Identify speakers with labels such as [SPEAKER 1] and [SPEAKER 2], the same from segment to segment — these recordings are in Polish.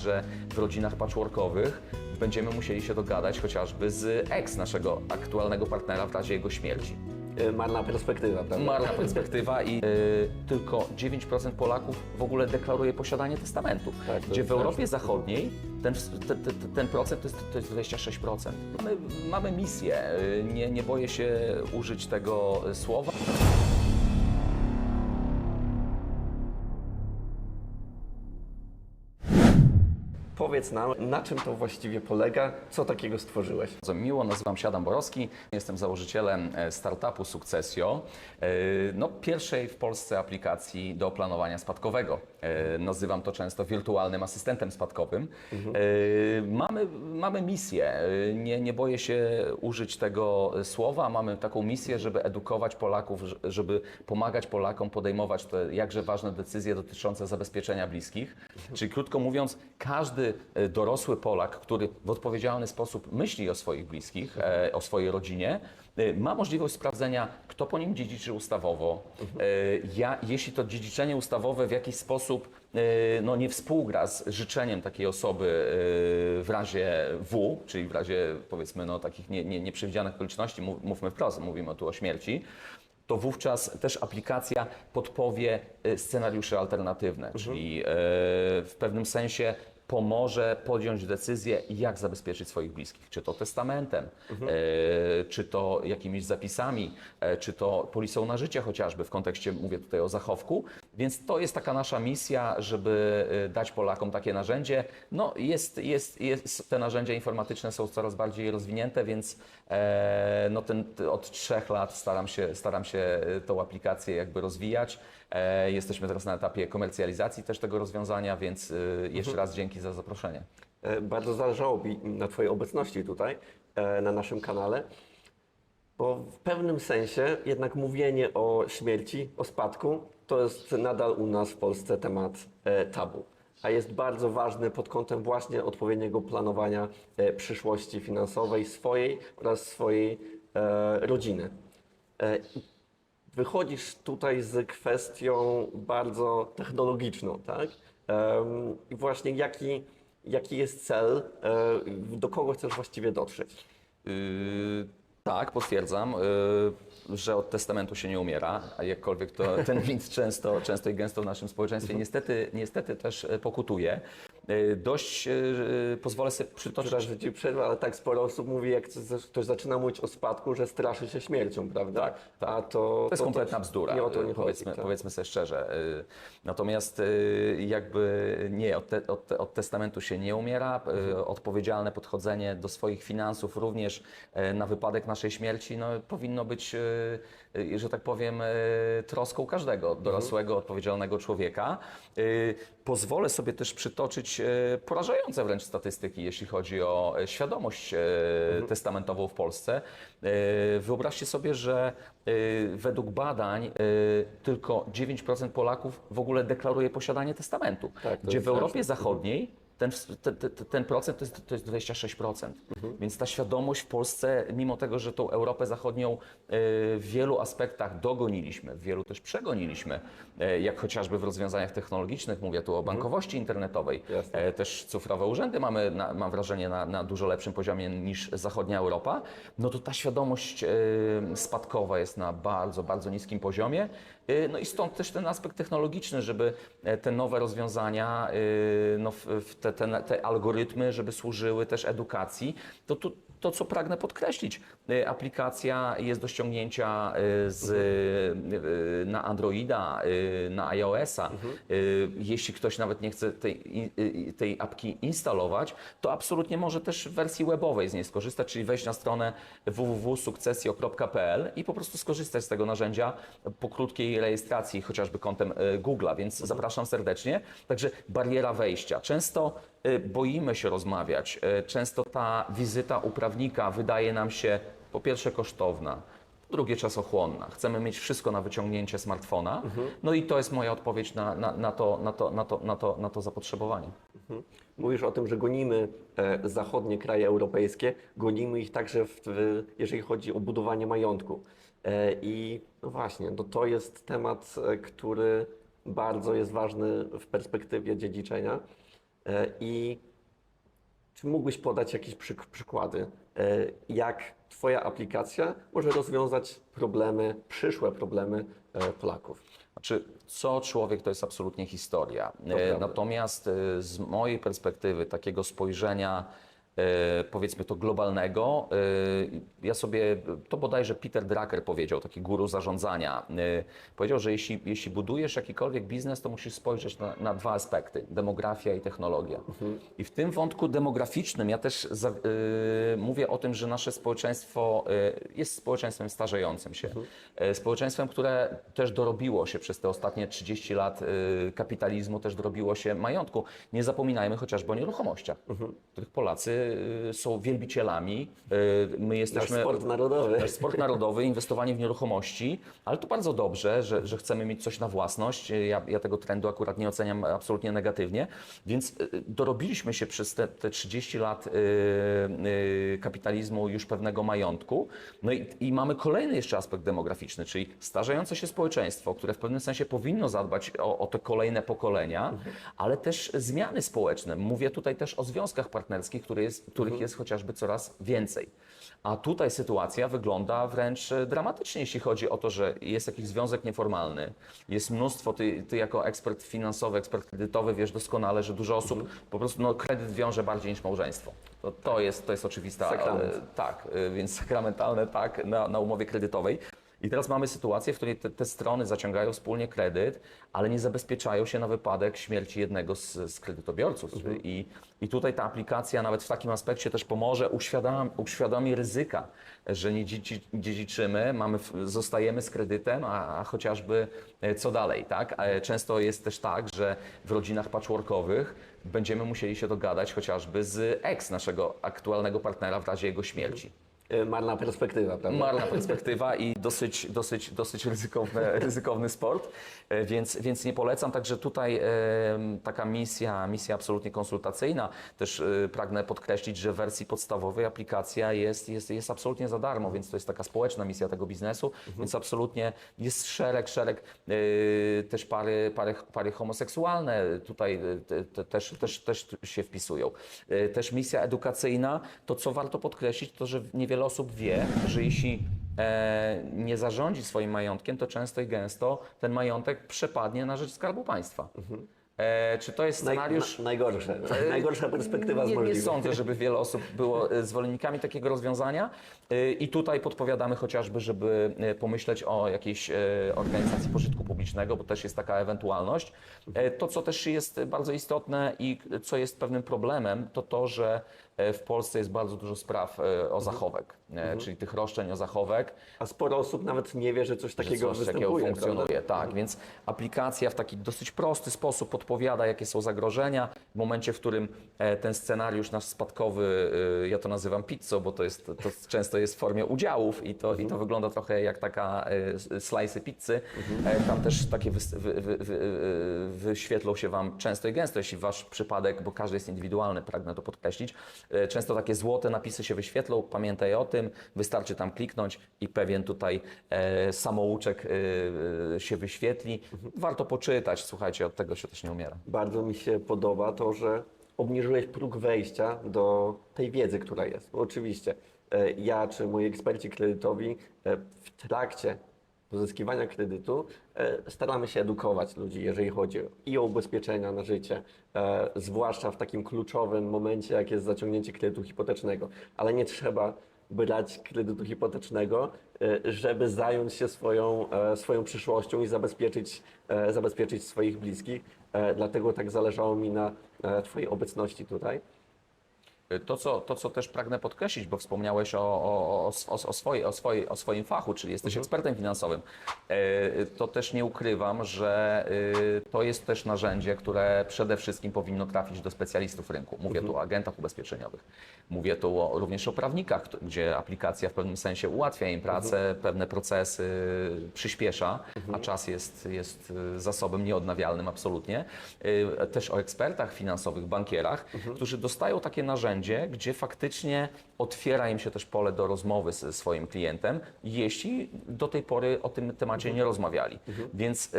[SPEAKER 1] że w rodzinach patchworkowych będziemy musieli się dogadać chociażby z ex naszego aktualnego partnera w razie jego śmierci.
[SPEAKER 2] E, Marna perspektywa, prawda?
[SPEAKER 1] Marna perspektywa i y, tylko 9% Polaków w ogóle deklaruje posiadanie testamentu.
[SPEAKER 2] Tak, to
[SPEAKER 1] gdzie
[SPEAKER 2] jest
[SPEAKER 1] w Europie Zachodniej ten, ten, procent to jest, to jest 26%. Mamy, mamy misję, y, nie, nie boję się użyć tego słowa.
[SPEAKER 2] Powiedz nam, na czym to właściwie polega, co takiego stworzyłeś?
[SPEAKER 1] Bardzo miło, nazywam się Adam Borowski, jestem założycielem e, startupu Successio, e, no, pierwszej w Polsce aplikacji do planowania spadkowego. E, Nazywam to często wirtualnym asystentem spadkowym. E, Mamy, mamy misję, e, nie, nie boję się użyć tego słowa, mamy taką misję, żeby edukować Polaków, żeby pomagać Polakom podejmować te jakże ważne decyzje dotyczące zabezpieczenia bliskich. Czyli krótko mówiąc, każdy dorosły Polak, który w odpowiedzialny sposób myśli o swoich bliskich, o swojej rodzinie, ma możliwość sprawdzenia, kto po nim dziedziczy ustawowo. E, Ja, jeśli to dziedziczenie ustawowe w jakiś sposób e, no, nie współgra z życzeniem takiej osoby w razie W, czyli w razie powiedzmy no, takich nie, nie, nieprzewidzianych okoliczności, mów- mówmy wprost, mówimy tu o śmierci, to wówczas też aplikacja podpowie scenariusze alternatywne, czyli e, w pewnym sensie pomoże podjąć decyzję, jak zabezpieczyć swoich bliskich. Czy to testamentem, e, czy to jakimiś zapisami, e, czy to polisą na życie chociażby, w kontekście mówię tutaj o zachowku. Więc to jest taka nasza misja, żeby e, dać Polakom takie narzędzie. No jest, jest, jest, te narzędzia informatyczne są coraz bardziej rozwinięte, więc e, no ten, od trzech lat staram się, staram się e, tą aplikację jakby rozwijać. E, jesteśmy teraz na etapie komercjalizacji też tego rozwiązania, więc e, jeszcze raz dzięki za zaproszenie.
[SPEAKER 2] E, Bardzo zależało mi na Twojej obecności tutaj, e, na naszym kanale, bo w pewnym sensie jednak mówienie o śmierci, o spadku, to jest nadal u nas w Polsce temat tabu. A jest bardzo ważny pod kątem właśnie odpowiedniego planowania przyszłości finansowej swojej oraz swojej rodziny. Wychodzisz tutaj z kwestią bardzo technologiczną, tak? I właśnie jaki, jaki jest cel, e, do kogo chcesz właściwie dotrzeć?
[SPEAKER 1] Yy, tak, potwierdzam, yy, że od testamentu się nie umiera, a jakkolwiek to ten mit często, często i gęsto w naszym społeczeństwie niestety, niestety też e, pokutuje. Yy, dość yy, pozwolę sobie przytoczyć
[SPEAKER 2] Przepraszam, że Ci przerwę, ale tak sporo osób mówi, jak ktoś zaczyna mówić o spadku, że straszy się śmiercią, prawda?
[SPEAKER 1] Tak.
[SPEAKER 2] A to,
[SPEAKER 1] To jest kompletna bzdura,
[SPEAKER 2] Nie o to nie
[SPEAKER 1] powiedzmy,
[SPEAKER 2] chodzi. tak.
[SPEAKER 1] powiedzmy sobie szczerze. Y, Natomiast jakby nie, od, te, od, od testamentu się nie umiera. Y, Odpowiedzialne podchodzenie do swoich finansów również na wypadek naszej śmierci no, powinno być, że tak powiem, y, troską każdego dorosłego, odpowiedzialnego człowieka. Y, Pozwolę sobie też przytoczyć y, porażające wręcz statystyki, jeśli chodzi o y, świadomość y, testamentową w Polsce. Y, Wyobraźcie sobie, że y, według badań y, tylko 9% Polaków w ogóle deklaruje posiadanie testamentu,
[SPEAKER 2] Tak,
[SPEAKER 1] gdzie w Europie
[SPEAKER 2] straszne.
[SPEAKER 1] Zachodniej ten, ten, ten, procent to jest, to jest 26%. Więc ta świadomość w Polsce, mimo tego, że tą Europę Zachodnią y, w wielu aspektach dogoniliśmy, w wielu też przegoniliśmy, y, jak chociażby w rozwiązaniach technologicznych, mówię tu o bankowości internetowej,
[SPEAKER 2] Jasne.
[SPEAKER 1] e, też cyfrowe urzędy mamy, na, mam wrażenie, na, na dużo lepszym poziomie niż zachodnia Europa, no to ta świadomość e, spadkowa jest na bardzo, bardzo niskim poziomie. E, No i stąd też ten aspekt technologiczny, żeby e, te nowe rozwiązania, e, no te, te, te algorytmy, żeby służyły też edukacji. To, tu, to, co pragnę podkreślić, e, aplikacja jest do ściągnięcia z, na Androida, na iOS-a. E, Jeśli ktoś nawet nie chce tej, tej apki instalować, to absolutnie może też w wersji webowej z niej skorzystać, czyli wejść na stronę www.successio.pl i po prostu skorzystać z tego narzędzia po krótkiej rejestracji, chociażby kontem e, Google'a, więc zapraszam serdecznie. Także bariera wejścia. Często e, boimy się rozmawiać, e, często ta wizyta u prawnika wydaje nam się po pierwsze kosztowna, po drugie czasochłonna. Chcemy mieć wszystko na wyciągnięcie smartfona. No i to jest moja odpowiedź na, na, na, to, na, to, na, to, na, to, na to zapotrzebowanie.
[SPEAKER 2] Mówisz o tym, że gonimy e, zachodnie kraje europejskie, gonimy ich także, w, jeżeli chodzi o budowanie majątku. E, I no właśnie, to, to jest temat, e, który bardzo jest ważny w perspektywie dziedziczenia. I czy mógłbyś podać jakieś przyk- przykłady, e, jak Twoja aplikacja może rozwiązać problemy, przyszłe problemy e, Polaków?
[SPEAKER 1] Znaczy, co człowiek to jest absolutnie historia. E. Natomiast z mojej perspektywy, takiego spojrzenia, powiedzmy to globalnego, e, ja sobie, to bodajże Peter Drucker powiedział, taki guru zarządzania, e, powiedział, że jeśli, jeśli budujesz jakikolwiek biznes, to musisz spojrzeć na, na dwa aspekty, demografia i technologia. I w tym wątku demograficznym ja też za, e, mówię o tym, że nasze społeczeństwo e, jest społeczeństwem starzejącym się, e, społeczeństwem, które też dorobiło się przez te ostatnie 30 lat e, kapitalizmu, też dorobiło się majątku. Nie zapominajmy chociażby o nieruchomościach, których Polacy e, są wielbicielami. E, My
[SPEAKER 2] Nasz
[SPEAKER 1] jesteśmy
[SPEAKER 2] sport narodowy.
[SPEAKER 1] Nasz sport narodowy, inwestowanie w nieruchomości, ale to bardzo dobrze, że, że chcemy mieć coś na własność. Ja, ja tego trendu akurat nie oceniam absolutnie negatywnie, więc y, dorobiliśmy się przez te, te 30 lat y, y, kapitalizmu już pewnego majątku. No i, i mamy kolejny jeszcze aspekt demograficzny, czyli starzejące się społeczeństwo, które w pewnym sensie powinno zadbać o, o te kolejne pokolenia, ale też zmiany społeczne. Mówię tutaj też o związkach partnerskich, które jest, których jest chociażby coraz więcej. A tutaj sytuacja wygląda wręcz e, dramatycznie, jeśli chodzi o to, że jest jakiś związek nieformalny, jest mnóstwo, ty, ty jako ekspert finansowy, ekspert kredytowy wiesz doskonale, że dużo osób po prostu no, kredyt wiąże bardziej niż małżeństwo. To, to, jest, to jest oczywista...
[SPEAKER 2] Sakrament.
[SPEAKER 1] Tak, e, więc sakramentalne tak na, na umowie kredytowej. I teraz mamy sytuację, w której te, te strony zaciągają wspólnie kredyt, ale nie zabezpieczają się na wypadek śmierci jednego z, z kredytobiorców. I, I tutaj ta aplikacja nawet w takim aspekcie też pomoże, uświadam, uświadomi ryzyka, że nie dziedziczy, dziedziczymy, mamy, zostajemy z kredytem, a, a chociażby e, co dalej, tak? E, Często jest też tak, że w rodzinach patchworkowych będziemy musieli się dogadać chociażby z ex naszego aktualnego partnera w razie jego śmierci.
[SPEAKER 2] E, Marna perspektywa, prawda?
[SPEAKER 1] Marna perspektywa i dosyć, dosyć, dosyć ryzykowny, ryzykowny sport, e, więc, więc nie polecam. Także tutaj e, taka misja, misja absolutnie konsultacyjna. Też pragnę podkreślić, że w wersji podstawowej aplikacja jest, jest, jest absolutnie za darmo, więc to jest taka społeczna misja tego biznesu, więc absolutnie jest szereg, szereg też pary, pary, pary homoseksualne tutaj te, te, też, też, też się wpisują. Też misja edukacyjna, to co warto podkreślić, to że niewiele osób wie, że jeśli e, nie zarządzi swoim majątkiem, to często i gęsto ten majątek przepadnie na rzecz Skarbu Państwa. E, czy to jest
[SPEAKER 2] Naj,
[SPEAKER 1] scenariusz?
[SPEAKER 2] na, najgorsze. Najgorsza perspektywa
[SPEAKER 1] nie, nie
[SPEAKER 2] możliwych.
[SPEAKER 1] sądzę, żeby wiele osób było e, zwolennikami takiego rozwiązania. E, I tutaj podpowiadamy chociażby, żeby e, pomyśleć o jakiejś e, organizacji pożytku publicznego, bo też jest taka ewentualność. E, To, co też jest bardzo istotne i co jest pewnym problemem, to to, że e, w Polsce jest bardzo dużo spraw e, o zachowek, e, czyli tych roszczeń o zachowek.
[SPEAKER 2] A sporo osób nawet nie wie, że coś
[SPEAKER 1] że
[SPEAKER 2] takiego
[SPEAKER 1] coś takiego funkcjonuje.
[SPEAKER 2] prawda?
[SPEAKER 1] Tak, więc aplikacja w taki dosyć prosty sposób podpowiada, jakie są zagrożenia. W momencie, w którym e, ten scenariusz nasz spadkowy, e, ja to nazywam pizzą, bo to, jest, to często jest w formie udziałów i to, i to wygląda trochę jak taka e, slice pizzy. E, Tam też takie wy, wy, wy, wy, wyświetlą się Wam często i gęsto, jeśli Wasz przypadek, bo każdy jest indywidualny, pragnę to podkreślić, e, często takie złote napisy się wyświetlą, pamiętaj o tym, wystarczy tam kliknąć i pewien tutaj e, samouczek e, się wyświetli. Warto poczytać, słuchajcie, od tego się też nie umiera.
[SPEAKER 2] Bardzo mi się podoba to, że obniżyłeś próg wejścia do tej wiedzy, która jest. Bo oczywiście e, ja czy moi eksperci kredytowi e, w trakcie pozyskiwania kredytu e, staramy się edukować ludzi, jeżeli chodzi i o ubezpieczenia na życie, e, zwłaszcza w takim kluczowym momencie, jak jest zaciągnięcie kredytu hipotecznego. Ale nie trzeba brać kredytu hipotecznego, e, żeby zająć się swoją, swoją przyszłością i zabezpieczyć, zabezpieczyć swoich bliskich. Dlatego tak zależało mi na Twojej obecności tutaj.
[SPEAKER 1] To co, to, co też pragnę podkreślić, bo wspomniałeś o, o, o, o, swojej, o, swojej, o swoim fachu, czyli jesteś ekspertem finansowym, E, to też nie ukrywam, że e, to jest też narzędzie, które przede wszystkim powinno trafić do specjalistów rynku. Mówię tu o agentach ubezpieczeniowych. Mówię tu o, również o prawnikach, gdzie aplikacja w pewnym sensie ułatwia im pracę, pewne procesy przyspiesza, a czas jest, jest e, zasobem nieodnawialnym absolutnie. E, Też o ekspertach finansowych, bankierach, którzy dostają takie narzędzie, gdzie faktycznie otwiera im się też pole do rozmowy ze swoim klientem, jeśli do tej pory o tym temacie nie rozmawiali. Więc y,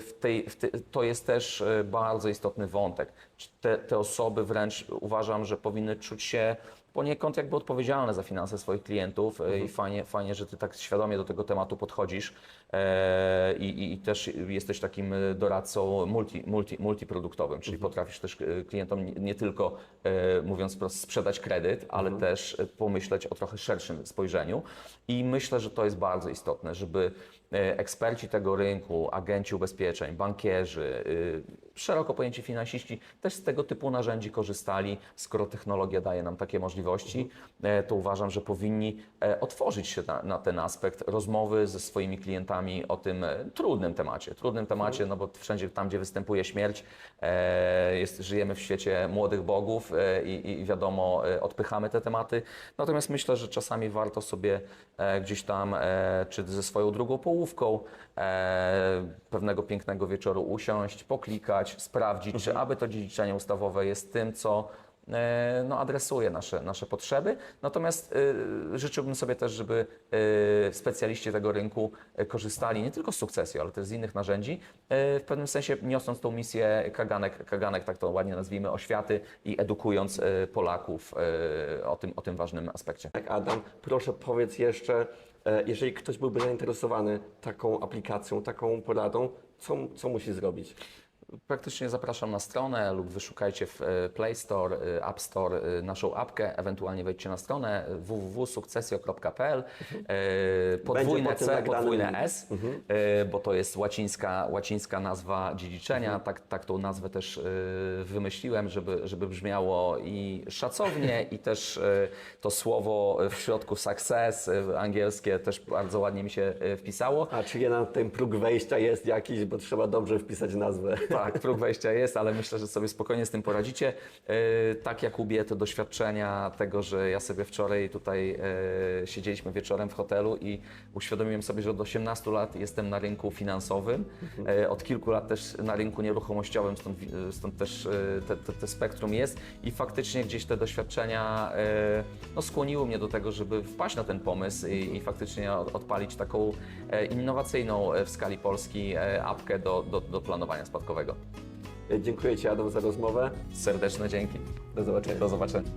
[SPEAKER 1] w tej, w to jest też y, bardzo istotny wątek. te, te osoby wręcz uważam, że powinny czuć się poniekąd jakby odpowiedzialne za finanse swoich klientów e, i fajnie, fajnie, że ty tak świadomie do tego tematu podchodzisz e, i, i, też jesteś takim e, doradcą multi, multi, multiproduktowym, czyli potrafisz też e, klientom nie, nie tylko, e, mówiąc wprost, sprzedać kredyt, ale też e, pomyśleć o trochę szerszym spojrzeniu. I myślę, że to jest bardzo istotne, żeby eksperci tego rynku, agenci ubezpieczeń, bankierzy, y, szeroko pojęci finansiści też z tego typu narzędzi korzystali. Skoro technologia daje nam takie możliwości, e, to uważam, że powinni otworzyć się na, na ten aspekt rozmowy ze swoimi klientami o tym trudnym temacie. Trudnym temacie, no bo wszędzie tam, gdzie występuje śmierć, jest, żyjemy w świecie młodych bogów i, i wiadomo, odpychamy te tematy. Natomiast myślę, że czasami warto sobie gdzieś tam, czy ze swoją drugą połówką, e, pewnego pięknego wieczoru usiąść, poklikać, sprawdzić, czy aby to dziedziczenie ustawowe jest tym, co e, no, adresuje nasze, nasze potrzeby. Natomiast e, życzyłbym sobie też, żeby e, specjaliści tego rynku korzystali nie tylko z sukcesji, ale też z innych narzędzi, w pewnym sensie niosąc tą misję kaganek, kaganek tak to ładnie nazwijmy, oświaty i edukując Polaków o tym, o tym ważnym aspekcie.
[SPEAKER 2] Tak, Adam, proszę powiedz jeszcze, jeżeli ktoś byłby zainteresowany taką aplikacją, taką poradą, co, co musi zrobić?
[SPEAKER 1] Praktycznie zapraszam na stronę lub wyszukajcie w e, Play Store, e, App Store e, naszą apkę, ewentualnie wejdźcie na stronę www.sukcesjo.pl podwójne C, podwójne. S, e, bo to jest łacińska, łacińska nazwa dziedziczenia. Tak, tak tą nazwę też wymyśliłem, żeby, żeby brzmiało i szacownie i też to słowo w środku success angielskie też bardzo ładnie mi się wpisało.
[SPEAKER 2] A czy na ten próg wejścia jest jakiś, bo trzeba dobrze wpisać nazwę?
[SPEAKER 1] Tak, próg wejścia jest, ale myślę, że sobie spokojnie z tym poradzicie. E, Tak jak lubię te doświadczenia tego, że ja sobie wczoraj tutaj e, siedzieliśmy wieczorem w hotelu i uświadomiłem sobie, że od 18 lat jestem na rynku finansowym, e, od kilku lat też na rynku nieruchomościowym, stąd, stąd też te, te, te spektrum jest i faktycznie gdzieś te doświadczenia no, skłoniły mnie do tego, żeby wpaść na ten pomysł i, i faktycznie od, odpalić taką innowacyjną w skali Polski apkę do, do, do planowania spadkowego.
[SPEAKER 2] Dziękuję Ci Adam za rozmowę.
[SPEAKER 1] Serdeczne dzięki.
[SPEAKER 2] Do zobaczenia.
[SPEAKER 1] Do zobaczenia.